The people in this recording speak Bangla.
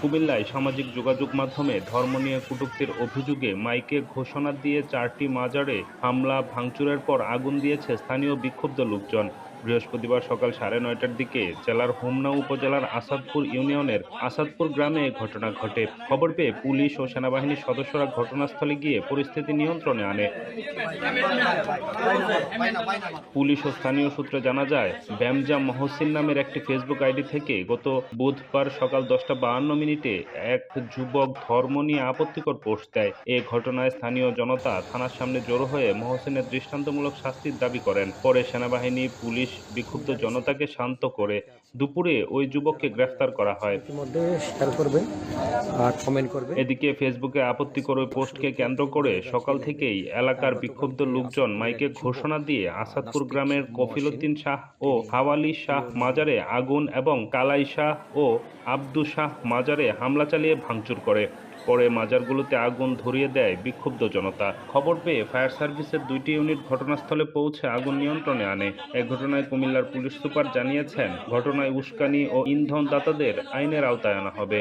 কুমিল্লায় সামাজিক যোগাযোগ মাধ্যমে ধর্ম নিয়ে কটুক্তির অভিযোগে মাইকে ঘোষণা দিয়ে চারটি মাজারে হামলা, ভাঙচুরের পর আগুন দিয়েছে স্থানীয় বিক্ষুব্ধ লোকজন। বৃহস্পতিবার সকাল সাড়ে নয়টার দিকে জেলার হোমনা উপজেলার আসাদপুর ইউনিয়নের আসাদপুর গ্রামে ঘটনা ঘটে। খবর পেয়ে পুলিশ ও সেনাবাহিনীর সদস্যরা ঘটনাস্থলে গিয়ে পরিস্থিতি নিয়ন্ত্রণে আনে। পুলিশ ও স্থানীয় সূত্রে জানা যায়, ব্যামজা মহসিন নামের একটি ফেসবুক আইডি থেকে গত বুধবার সকাল দশটা বাহান্ন মিনিটে এক যুবক ধর্ম নিয়ে আপত্তিকর পোস্ট দেয়। এ ঘটনায় স্থানীয় জনতা থানার সামনে জড়ো হয়ে মহসিনের দৃষ্টান্তমূলক শাস্তির দাবি করেন। পরে সেনাবাহিনী, পুলিশ বিক্ষুব্ধ জনতাকে শান্ত করে দুপুরে ওই যুবককে গ্রেফতার করা হয়। এদিকে ফেসবুকে আপত্তিকর ওই পোস্টকে কেন্দ্র করে সকাল থেকেই এলাকার বিক্ষুব্ধ লোকজন মাইকে ঘোষণা দিয়ে আসাদপুর গ্রামের কফিলুদ্দিন শাহ ও হাওয়ালি শাহ মাজারে আগুন এবং কালাই শাহ ও আব্দু শাহ মাজারে হামলা চালিয়ে ভাঙচুর করে। পরে মাজারগুলোতে আগুন ধরিয়ে দেয় বিক্ষুব্ধ জনতা। খবর পেয়ে ফায়ার সার্ভিসের দুইটি ইউনিট ঘটনাস্থলে পৌঁছে আগুন নিয়ন্ত্রণে আনে। এ ঘটনায় কুমিল্লার পুলিশ সুপার জানিয়েছেন, ঘটনায় উস্কানি ও ইন্ধন দাতাদের আইনের আওতায় আনা হবে।